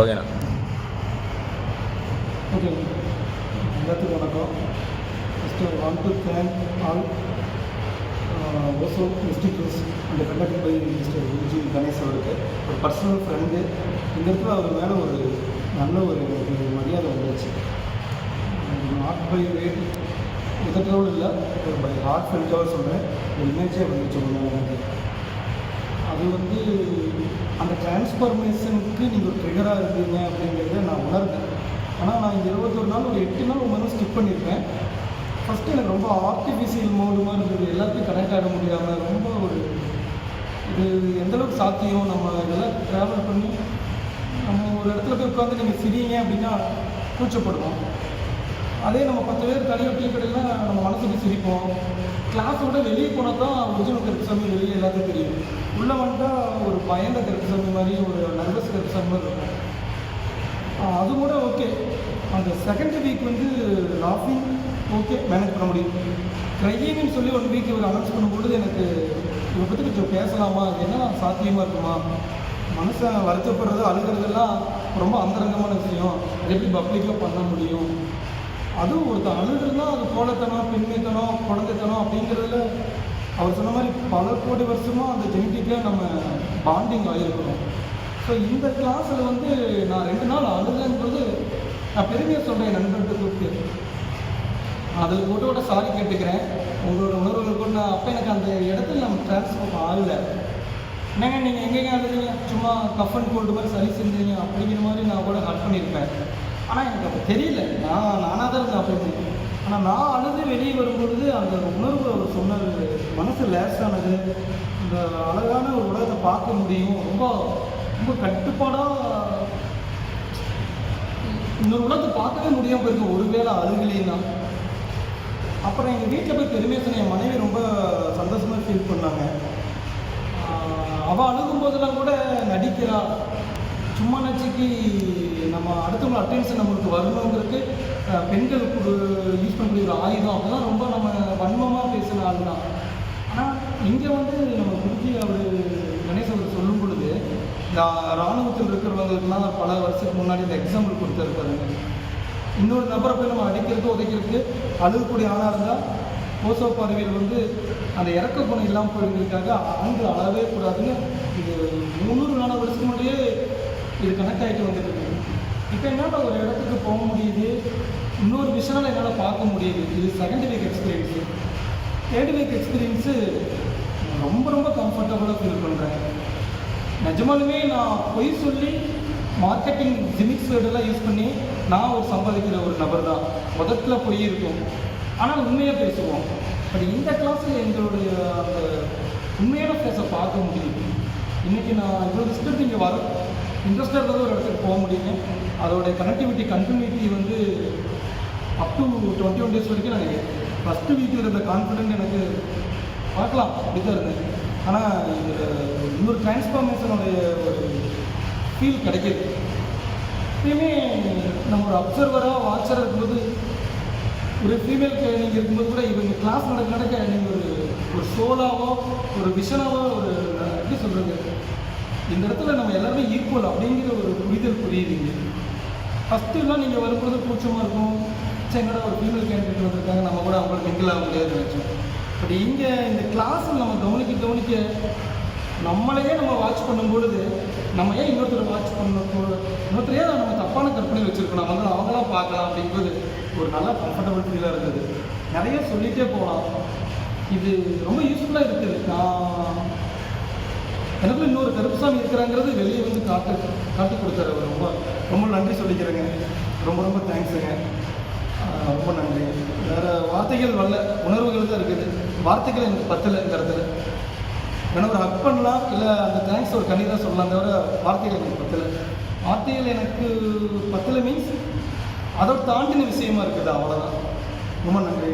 ஓகேண்ணா ஓகே. எல்லாத்துக்கும் வணக்கம். First one two thank all also institutes அந்த conduct by mister Viji Ganesh அவருக்கு. ஒரு பர்சனல் ஃப்ரெண்டு இந்த இடத்துல அவர் மேலே ஒரு நல்ல ஒரு மரியாதை வந்துச்சு நாட் பை ரேட் இதற்றோடு இல்லை ஒரு பை ஹார்ட் ஃப்ரெண்டாக சொல்கிறேன் ஒரு இமேஜே வந்துச்சு ஒன்று அது வந்து டிரான்ஸ்ஃபர்மேஷனுக்கு நீங்கள் ஒரு ட்ரிகராக இருக்கீங்க அப்படிங்கிறத நான் உணர்ந்தேன். ஆனால் நான் இந்த இருபத்தொரு நாள் ஒரு எட்டு நாள் ஒன்று ஸ்கிப் பண்ணியிருப்பேன். ஃபஸ்ட்டு எனக்கு ரொம்ப ஆர்டிஃபிஷியல் மூலமாக இருந்தது. எல்லாத்தையும் கனெக்ட் ஆக முடியாமல் ரொம்ப ஒரு இது எந்தளவுக்கு சாத்தியம்? நம்ம இதெல்லாம் ட்ராவல் பண்ணி நம்ம ஒரு இடத்துல போய் உட்காந்து நீங்கள் சிரிங்க அப்படின்னா கூச்சப்படுவோம். அதே நம்ம பத்து பேர் தனியாக டீ கடையில் நம்ம மனசுக்கு சிரிப்போம். கிளாஸோட வெளியே போனால் தான் ஒரிஜினல் கருப்புசாமி வெளியே எல்லாத்தையும் தெரியும். உள்ளே வந்துட்டா ஒரு பயந்த கருப்புசாமி மாதிரி ஒரு நர்வஸ் கருப்புசாமி மாதிரி இருக்கும். அது கூட ஓகே அந்த செகண்ட் வீக் வந்து லாஃபிங் ஓகே மேனேஜ் பண்ண முடியும். க்ரையிங்னு சொல்லி ஒன் வீக் இவர் அனௌன்ஸ் பண்ணும்பொழுது எனக்கு இதை பற்றி கொஞ்சம் பேசலாமா? இது என்ன சாத்தியமாக இருக்குமா? மனுஷன் வருத்தப்படுறது அழுகிறதெல்லாம் ரொம்ப அந்தரங்கமான விஷயம். அது எப்படி பப்ளிக்கில் பண்ண முடியும்? அதுவும் ஒருத்தர் அழுகுறதுனா அது கோலத்தனம் பெண்மைத்தனம் குழந்தைத்தனம் அப்படிங்கிறதுல அவர் சொன்ன மாதிரி பல கோடி வருஷமாக அந்த ஜெனட்டிக்காக நம்ம பாண்டிங் ஆகிருக்கிறோம் ஸோ இந்த கிளாஸில் வந்து நான் ரெண்டு நாள் அழுதுன்றது நான் பெருமையாக சொல்கிறேன் என் நண்பர்கிட்ட கூப்பிட்டு. அதில் கூட சாரி கேட்டுக்கிறேன். உங்களோட உணர்வுகள் கூட நான் அப்போ எனக்கு அந்த இடத்துல நம்ம டிரான்ஸ்ஃபர் ஆகலை. என்னங்க நீங்கள் எங்கெங்கே அழுதுங்க? சும்மா கஃப் அண்ட் கோல்டு மாதிரி சரி செஞ்சீங்க அப்படிங்கிற மாதிரி நான் கூட ஹர்ட் பண்ணியிருப்பேன். ஆனால் எனக்கு அப்போ தெரியல. நான் நானாக தான் இருந்தேன் அப்படி ஆனால் நான் அழுது வெளியே வரும்பொழுது அந்த உணர்வு அவர் சொன்னது மனசு லேசானது இந்த அழகான ஒரு உலகத்தை பார்க்க முடியும். ரொம்ப ரொம்ப கட்டுப்பாடாக இந்த உலகத்தை பார்க்கவே முடியாம போயிருக்கு. ஒருவேளை அழுகலின்னா. அப்புறம் எங்கள் வீட்டில் போய் பெருமையாக சொன்ன என் மனைவி ரொம்ப சந்தோஷமாக ஃபீல் பண்ணாங்க. அவள் அவ அழுகும் போதெல்லாம் கூட நடிக்கிறா. சும்மா நச்சுக்கு நம்ம அடுத்தவங்க அட்டென்ஷன் நம்மளுக்கு வரணுங்கிறதுக்கு ஆஹ் பெண்கள் யூஸ் பண்ணக்கூடிய ஒரு ஆயுதம். அப்படிலாம் ரொம்ப நம்ம வன்மமாக பேசின ஆள் தான் ஆனால் இங்கே வந்து நம்ம குருஜி அவர் கணேஷ் அவர் சொல்லும் பொழுது இந்த இராணுவத்தில் இருக்கிறவங்களுக்குலாம் பல வருஷத்துக்கு முன்னாடி இந்த எக்ஸாம்பிள் கொடுத்துருக்காருங்க இன்னொரு நபரை போய் நம்ம அடிக்கிறது உதைக்கிறதுக்கு அழுகக்கூடிய ஆளாக இருந்தால் ஓசோ பார்வையில் வந்து அந்த இறக்க குணம் இல்லாமல் போயிருக்கிறதுக்காக ஆண்கள் அழவே கூடாதுன்னு இது முந்நூறு நாலு வருஷத்துக்கு முன்னாடியே இது கனெக்ட் ஆகிட்டு வந்துட்டு இப்போ என்னால் ஒரு இடத்துக்கு போக முடியுது இன்னொரு விஷயம் என்னால் பார்க்க முடியுது. இது second week experience third week experience ரொம்ப ரொம்ப கம்ஃபர்டபுளாக ஃபீல் பண்ணுறேன் நிஜமாலுமே நான் பொய் சொல்லி மார்க்கெட்டிங் ஜிமிக்ஸ் வேர்டெல்லாம் யூஸ் பண்ணி நான் ஒரு சம்பாதிக்கிற ஒரு நபர் தான். முதல்ல பொய் இருக்கும். ஆனால் உண்மையாக பேசுவோம். பட் இந்த கிளாஸில் எங்களுடைய அந்த உண்மையான பேச பார்க்க முடியுது. இன்றைக்கி நான் இவ்வளோ டிஸ்டர்ப் இங்கே வர இன்ட்ரெஸ்டாக இருந்தாலும் ஒரு இடத்துக்கு போக முடியுங்க அதோடைய கனெக்டிவிட்டி கண்டினியூட்டி வந்து up to twenty one days வரைக்கும் நான் ஃபஸ்ட்டு வீக்கில் இருந்த கான்ஃபிடென்ட் எனக்கு பார்க்கலாம். அப்படி தான் இருந்தேன். ஆனால் இதில் இன்னொரு டிரான்ஸ்ஃபார்மேஷனுடைய ஒரு ஃபீல் கிடைக்கிது எப்பயுமே நம்ம ஒரு அப்சர்வராக வாட்சராக இருக்கும்போது ஒரு ஃபீமேல் நீங்கள் இருக்கும்போது கூட இவங்க கிளாஸ் நடக்க நடக்க நீங்கள் ஒரு ஒரு சோலாவோ ஒரு விஷனாவோ ஒரு எப்படி சொல்கிறது இந்த இடத்துல நம்ம எல்லாருமே ஈக்குவல் அப்படிங்கிற ஒரு புரிதல் புரியுதுங்க. ஃபஸ்ட்டுலாம் நீங்கள் வரும்போது கூச்சமாக இருக்கும். சரி ஒரு ஃபீமேல் கேண்டிடேட் வந்திருக்காங்க. நம்ம கூட அவங்களுக்கு மிங்கிள் ஆக முடியாதுன்னு நினச்சோம். பட் இங்கே இந்த கிளாஸில் நம்ம கவனிக்க கவனிக்க நம்மளையே நம்ம வாட்ச் பண்ணும்பொழுது நம்ம ஏன் இன்னொருத்தர் வாட்ச் பண்ணணும் இன்னொருத்தரையே நம்ம தப்பான கற்பனை வச்சுருக்கோம் நம்ம வந்து அவங்களாம் பார்க்கலாம் அப்படிங்கிறது ஒரு நல்ல கம்ஃபர்டபுள் ஃபீலாக இருந்தது. நிறைய சொல்லிகிட்டே போகலாம். இது ரொம்ப யூஸ்ஃபுல்லாக இருக்குது. நான் எனக்கு இன்னொரு கருப்புசாமி இருக்கிறாங்கிறது வெளியே வந்து காட்டு காட்டி கொடுத்தாரு அவர். ரொம்ப ரொம்ப நன்றி சொல்லிக்கிறேங்க. ரொம்ப ரொம்ப தேங்க்ஸுங்க ரொம்ப நன்றி. வேறு வார்த்தைகள் வரல. உணர்வுகள் தான் இருக்குது. வார்த்தைகள் எனக்கு பத்தலை இந்த இடத்துல வேணா ஒரு ஹக் பண்ணலாம் இல்லை அந்த தேங்க்ஸ் ஒரு கண்ணி தான் சொல்லலாம் தவிர வார்த்தைகள் எனக்கு பத்தலை. வார்த்தைகள் எனக்கு பத்தலை மீன்ஸ் அதோட தாண்டின விஷயமா இருக்குது அவ்வளோதான் ரொம்ப நன்றி.